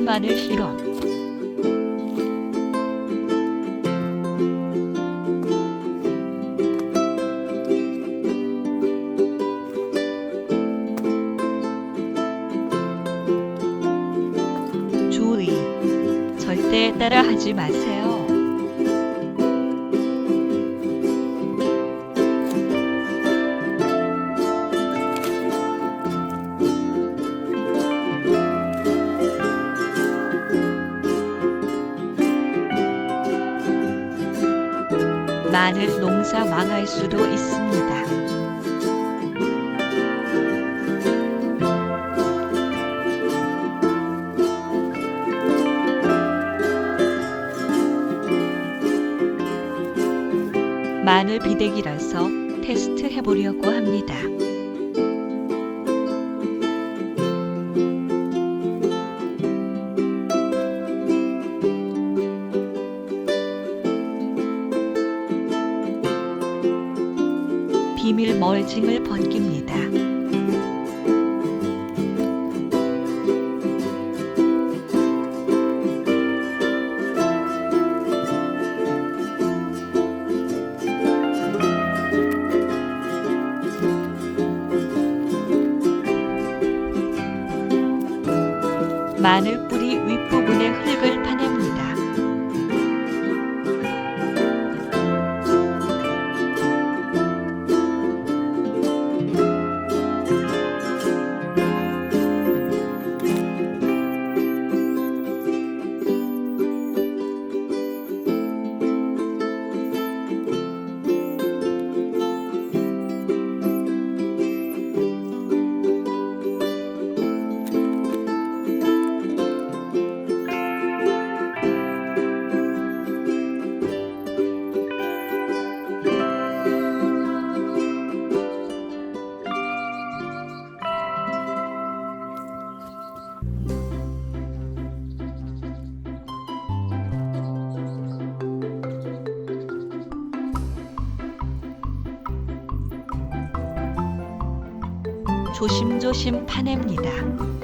마늘 시럽 마늘 농사 망할 수도 있습니다. 마늘 비대기라서 테스트 해보려고 합니다. 비밀 멀칭을 벗깁니다. 조심조심 파냅니다.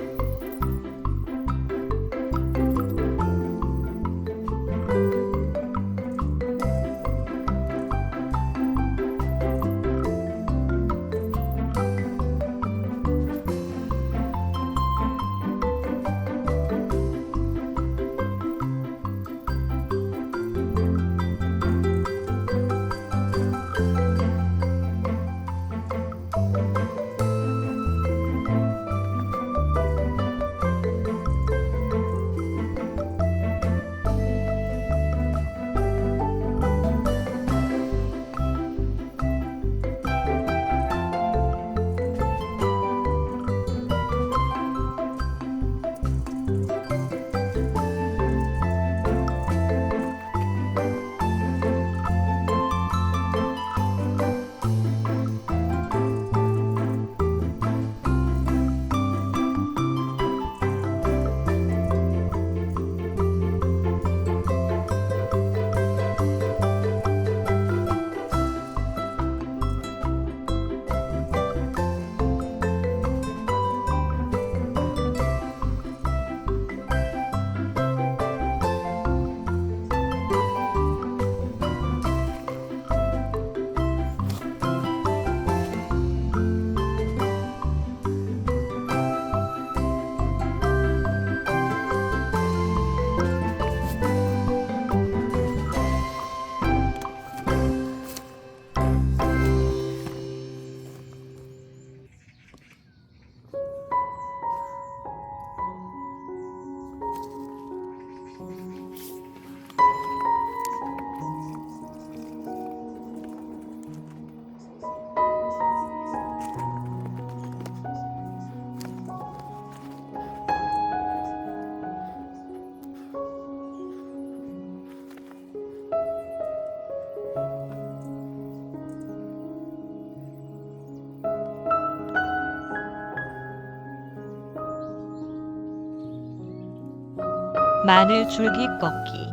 마늘 줄기 꺾기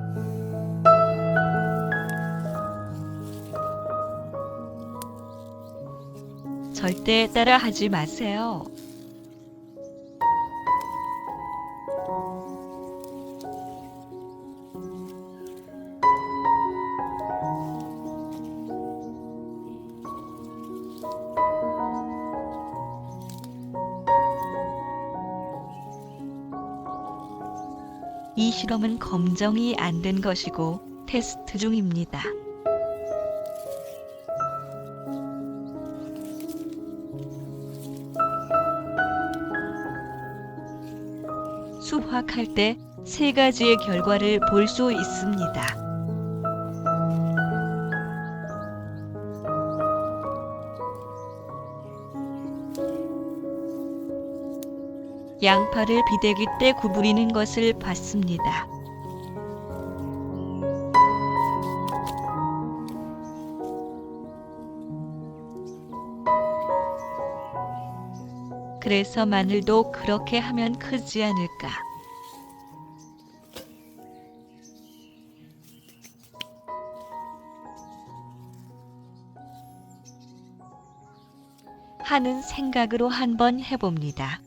절대 따라 하지 마세요. 이 실험은 검정이 안 된 것이고 테스트 중입니다. 수확할 때 세 가지의 결과를 볼 수 있습니다. 양파를 비대기 때 구부리는 것을 봤습니다. 그래서 마늘도 그렇게 하면 크지 않을까. 하는 생각으로 한번 해봅니다.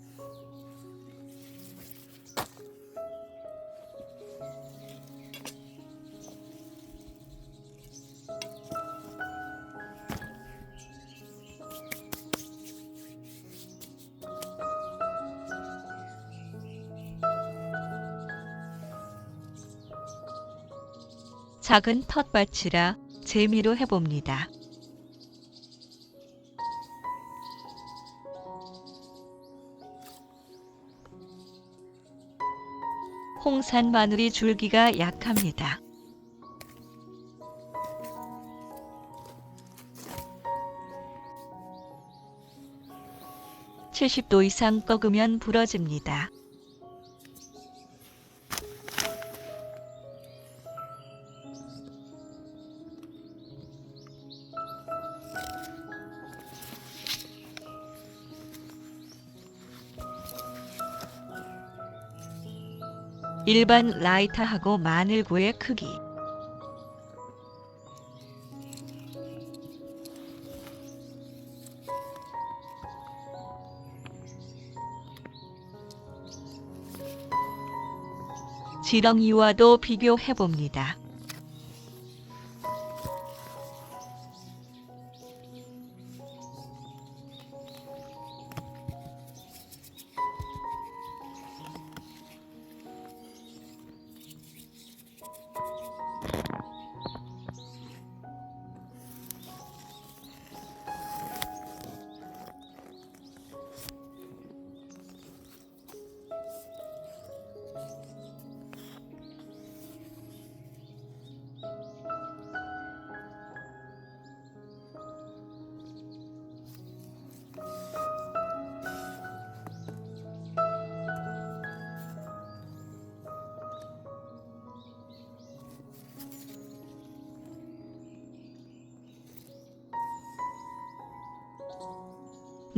작은 텃밭이라 재미로 해봅니다. 홍산 마늘이 줄기가 약합니다. (70도) 이상 꺾으면 부러집니다. 일반 라이터하고 마늘구의 크기 지렁이와도 비교해 봅니다.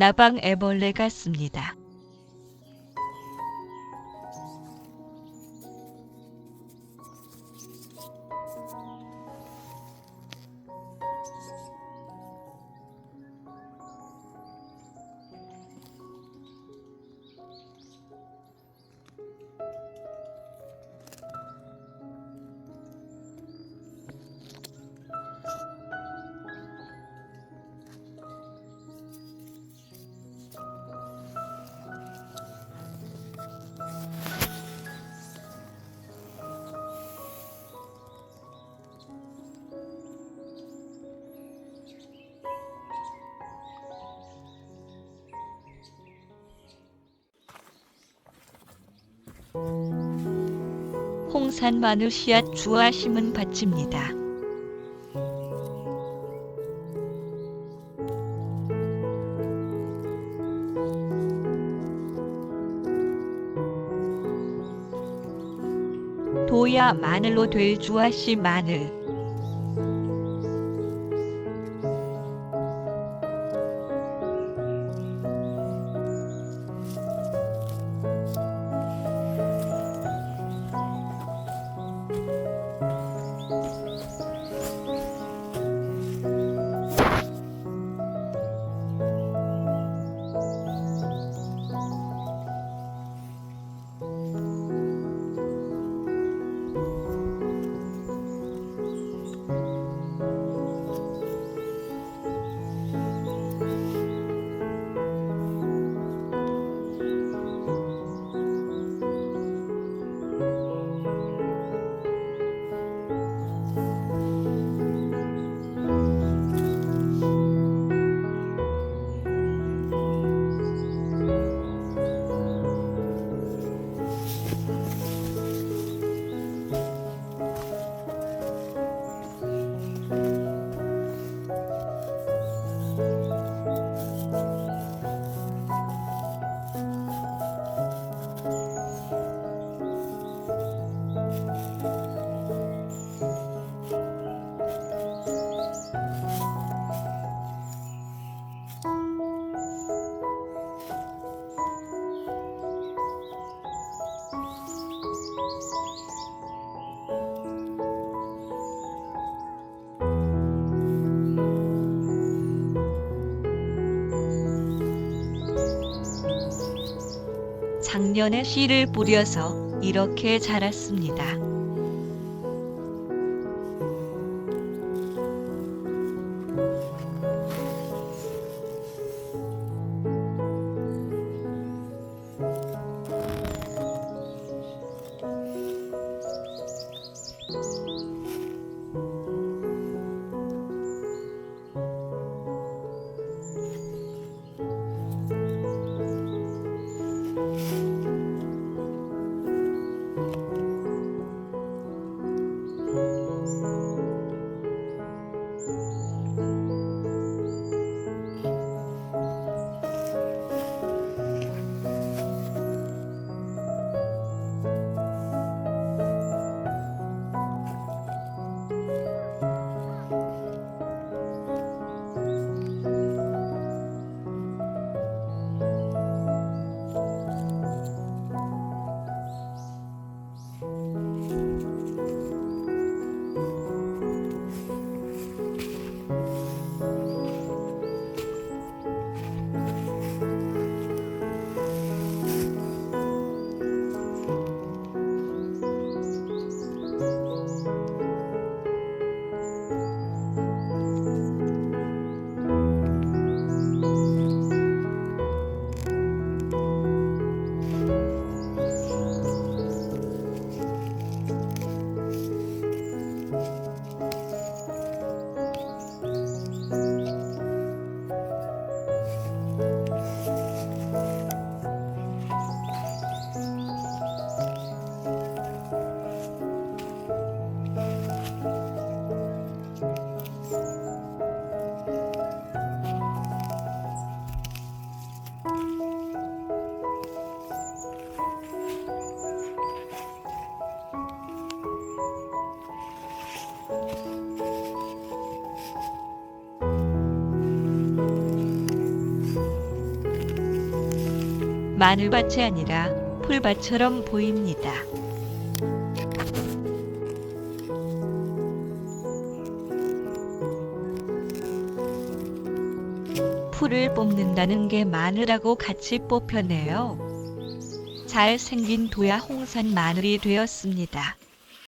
나방 애벌레 같습니다. 홍산 마늘 씨앗 주화 심은 밭입니다. 도야 마늘로 될 주아씨 마늘. 작년에 씨를 뿌려서 이렇게 자랐습니다. 마늘밭이 아니라 풀밭처럼 보입니다. 풀을 뽑는다는 게 마늘하고 같이 뽑혀내요. 잘 생긴 도야 홍산 마늘이 되었습니다.